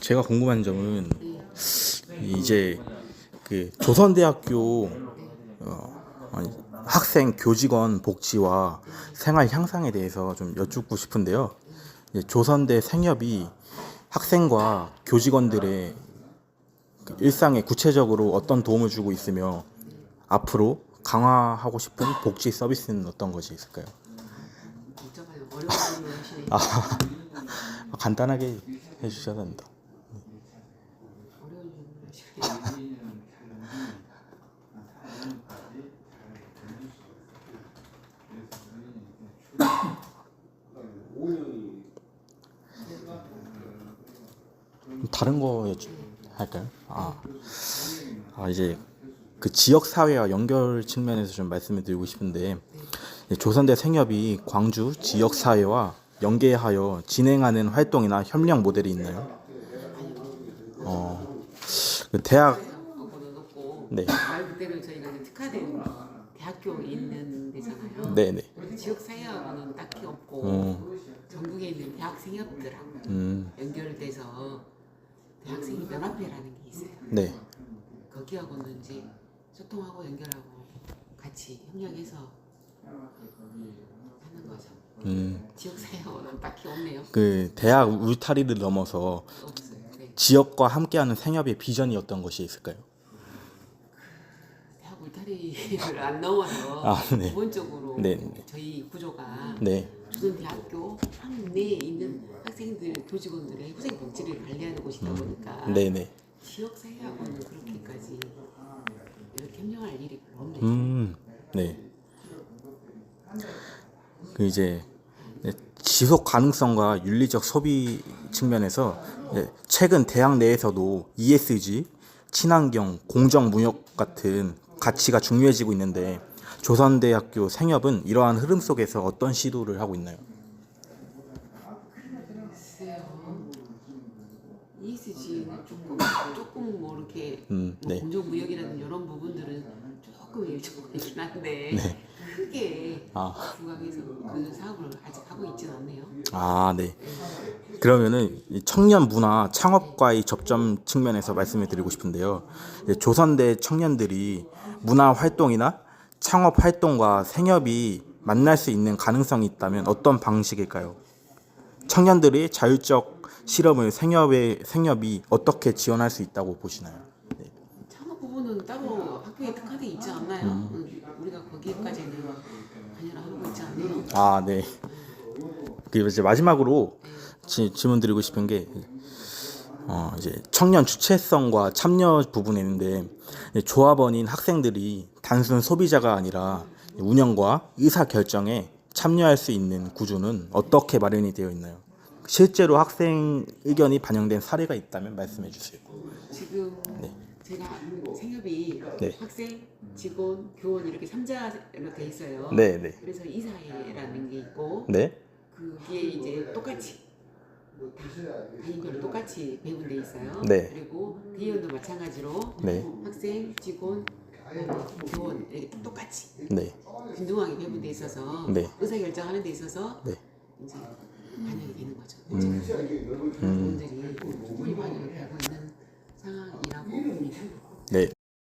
제가 궁금한 점은 이제 그 조선대학교 어, 아니, 학생 교직원 복지와 생활 향상에 대해서 좀 여쭙고 싶은데요. 조선대 생협이 학생과 교직원들의 그 일상에 구체적으로 어떤 도움을 주고 있으며 앞으로 강화하고 싶은 복지 서비스는 어떤 것이 있을까요? 아, 간단하게 해주셔도 됩니다. 어려운 질문 하시네. 다른 거 할까요? 아, 아 이제 그 지역 사회와 연결 측면에서 좀 말씀을 드리고 싶은데 조선대 생협이 광주 지역 사회와 연계하여 진행하는 활동이나 협력 모델이 있나요? 어, 그 대학 네. 말 그대로 저희가 특화된 대학교 있는 데잖아요. 네네 지역 사회하고는 딱히 없고 어, 전국에 있는 대학 생협들하고 음, 연결돼서 대학생이 연합회라는 게 있어요. 네, 거기하고는 이제 소통하고 연결하고 같이 협력해서 하는 거죠. 음, 지역 사회하고는 딱히 없네요. 그 대학 울타리를 넘어서 없어요. 네. 지역과 함께하는 생협의 비전이 어떤 것이 있을까요? 대학 울타리를 안 넘어서 아, 네. 기본적으로 네, 네. 저희 구조가 네, 조선대학교 내에 있는 학생들, 교직원들의 후생 복지를 관리하는 곳이다 보니까 네네. 지역 사회하고는 그렇게까지 이렇게 협력할 일이 별로 없네요. 음, 네. 그 이제 네, 지속 가능성과 윤리적 소비 측면에서 네, 최근 대학 내에서도 ESG, 친환경, 공정 무역 같은 가치가 중요해지고 있는데 조선대학교 생협은 이러한 흐름 속에서 어떤 시도를 하고 있나요? ESG는 조금 조금 뭐 이렇게 음, 뭐 네. 공정무역이라든 이런 부분들은 조금 일정하긴 한데 네. 크게 아. 부각해서 그 사업을 아직 하고 있지는 않네요. 아, 네. 그러면은 이 청년 문화 창업과의 접점 측면에서 말씀을 드리고 싶은데요. 조선대 청년들이 문화 활동이나 창업 활동과 생협이 만날 수 있는 가능성이 있다면 어떤 방식일까요? 청년들의 자율적 실험을 생협의 생협이 어떻게 지원할 수 있다고 보시나요? 네. 창업 부분은 따로 학교에 특화돼 있지 않나요? 응, 우리가 거기까지는 관여를 하고 있지 않나요? 아, 네. 그 이제 마지막으로 지, 질문 드리고 싶은 게 어, 이제 청년 주체성과 참여 부분에 있는데 이제 조합원인 학생들이 단순 소비자가 아니라 운영과 의사 결정에 참여할 수 있는 구조는 어떻게 마련이 되어 있나요? 실제로 학생 의견이 반영된 사례가 있다면 말씀해 주세요. 지금 제가 생협이 네. 학생, 직원, 교원 이렇게 3자로 돼 있어요. 네, 네. 그래서 이사회라는 게 있고 네. 그게 이제 똑같이 다 단위별로 똑같이 배분돼 있어요. 네. 그리고 대의원도 마찬가지로 네. 학생, 직원, 그다음에 교원 이렇게 똑같이 네. 균등하게 배분돼 있어서 네. 의사 결정하는 데 있어서 네. 이제 반영이 되는 거죠. 음. 그런 부분들이 많이 반영이 되고 있는 상황이라고 봅니다. 네.